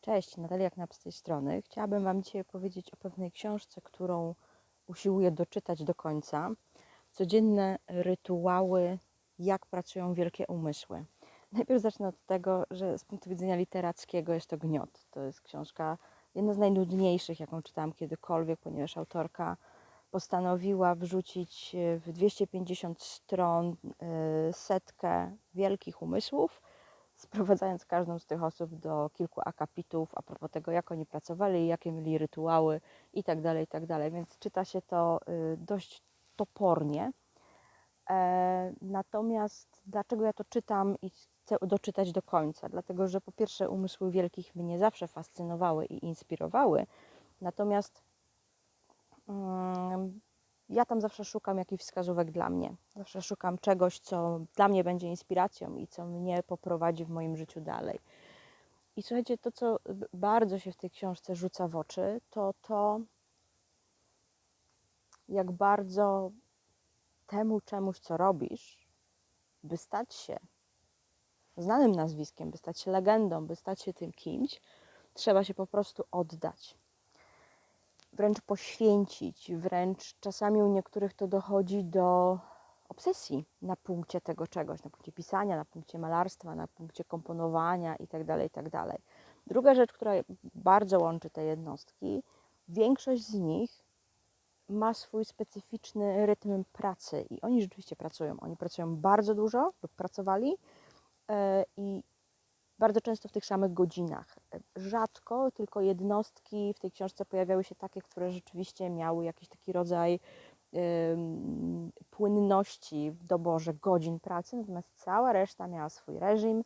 Cześć, Natalia Knap z tej strony. Chciałabym Wam dzisiaj opowiedzieć o pewnej książce, którą usiłuję doczytać do końca. Codzienne rytuały, jak pracują wielkie umysły. Najpierw zacznę od tego, że z punktu widzenia literackiego jest to gniot. To jest książka jedna z najnudniejszych, jaką czytałam kiedykolwiek, ponieważ autorka postanowiła wrzucić w 250 stron y, setkę wielkich umysłów, sprowadzając każdą z tych osób do kilku akapitów a propos tego, jak oni pracowali, jakie mieli rytuały i tak dalej, i tak. Więc czyta się to y, dość topornie. E, Natomiast dlaczego ja to czytam i chcę doczytać do końca? Dlatego, że po pierwsze umysły wielkich mnie zawsze fascynowały i inspirowały, natomiast mm, ja tam zawsze szukam jakichś wskazówek dla mnie. Zawsze szukam czegoś, co dla mnie będzie inspiracją i co mnie poprowadzi w moim życiu dalej. I słuchajcie, to co bardzo się w tej książce rzuca w oczy, to to, jak bardzo temu czemuś, co robisz, by stać się znanym nazwiskiem, by stać się legendą, by stać się tym kimś, trzeba się po prostu oddać. Wręcz poświęcić, wręcz czasami u niektórych to dochodzi do obsesji na punkcie tego czegoś, na punkcie pisania, na punkcie malarstwa, na punkcie komponowania itd. itd. Druga rzecz, która bardzo łączy te jednostki, większość z nich ma swój specyficzny rytm pracy i oni rzeczywiście pracują. Oni pracują bardzo dużo lub pracowali e, i bardzo często w tych samych godzinach. Rzadko tylko jednostki w tej książce pojawiały się takie, które rzeczywiście miały jakiś taki rodzaj ym, płynności w doborze godzin pracy, natomiast cała reszta miała swój reżim.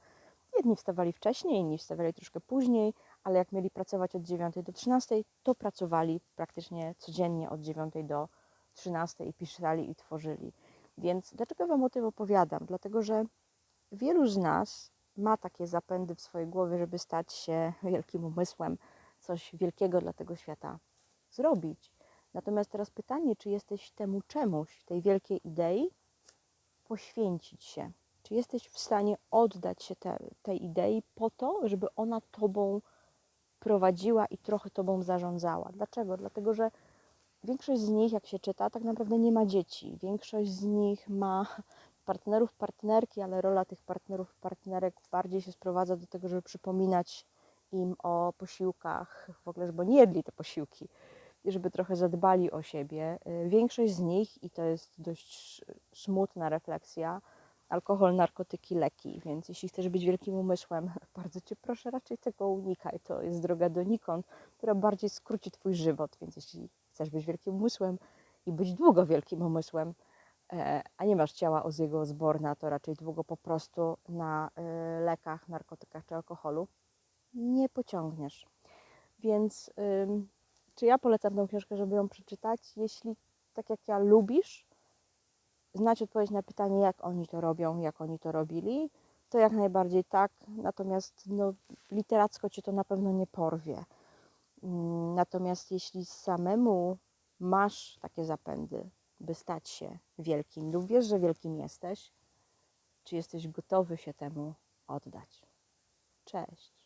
Jedni wstawali wcześniej, inni wstawali troszkę później, ale jak mieli pracować od 9 do 13, to pracowali praktycznie codziennie od 9 do 13 i pisali i tworzyli. Więc dlaczego Wam o tym opowiadam? Dlatego, że wielu z nas ma takie zapędy w swojej głowie, żeby stać się wielkim umysłem, coś wielkiego dla tego świata zrobić. Natomiast teraz pytanie, czy jesteś temu czemuś, tej wielkiej idei, poświęcić się? Czy jesteś w stanie oddać się te, tej idei po to, żeby ona tobą prowadziła i trochę tobą zarządzała? Dlaczego? Dlatego, że większość z nich, jak się czyta, tak naprawdę nie ma dzieci. Większość z nich ma partnerów, partnerki, ale rola tych partnerów, partnerek bardziej się sprowadza do tego, żeby przypominać im o posiłkach, w ogóle, żeby nie jedli te posiłki, żeby trochę zadbali o siebie. Y, Większość z nich, i to jest dość smutna refleksja, alkohol, narkotyki, leki. Więc jeśli chcesz być wielkim umysłem, bardzo cię proszę, raczej tego unikaj. To jest droga donikąd, która bardziej skróci twój żywot. Więc jeśli chcesz być wielkim umysłem i być długo wielkim umysłem, a nie masz ciała Oziego Osborna, to raczej długo po prostu na e, lekach, narkotykach czy alkoholu nie pociągniesz. Więc czy ja polecam tą książkę, żeby ją przeczytać? Jeśli tak jak ja lubisz znać odpowiedź na pytanie, jak oni to robią, jak oni to robili, to jak najbardziej tak. Natomiast no, literacko cię to na pewno nie porwie. Natomiast jeśli samemu masz takie zapędy, by stać się wielkim, lub wiesz, że wielkim jesteś, czy jesteś gotowy się temu oddać? Cześć.